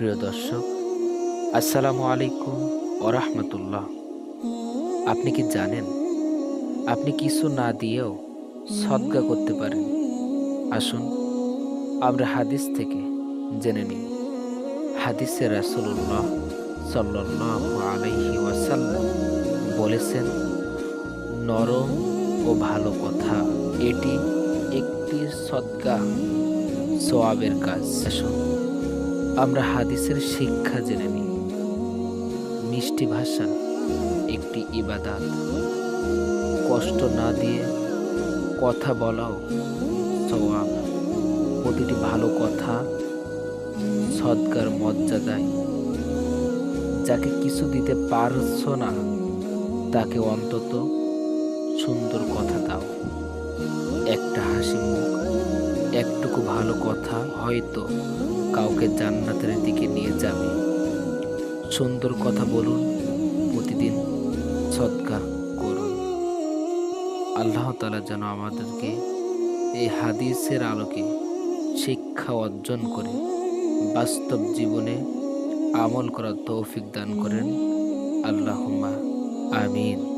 প্রিয় দর্শক, আসসালামু আলাইকুম ওরহমতুল্লাহ আপনি কি জানেন, আপনি কিছু না দিয়েও সদ্গা করতে পারেন? আসুন, আমরা হাদিস থেকে জেনে নিই। হাদিসে রাসুল্লাহ সাল্লাহ আলাইহি ওয়াসাল্লাম বলেছেন, নরম ও ভালো কথা, এটি একটি সদ্গা সোয়াবের কাজ। আসুন। আমরা হাদিসের শিক্ষা জেনে নিই। মিষ্টি ভাষা একটি ইবাদাত। কষ্ট না দিয়ে কথা বলাও সওয়াব। প্রতিটি ভালো কথা সৎকার মর্যাদায়। যাকে কিছু দিতে পারছ না, তাকে অন্তত সুন্দর কথা দাও। একটা হাসি মুখ একটুকু ভালো কথা হয়তো কাউকে জান্নাতের দিকে নিয়ে যাবে। সুন্দর কথা বলুন, প্রতিদিন সৎকা করুন। আল্লাহ তালা যেন আমাদেরকে এই হাদিসের আলোকে শিক্ষা অর্জন করে, বাস্তব জীবনে আমল করার তৌফিক দান করেন। আল্লাহুম্মা আমিন।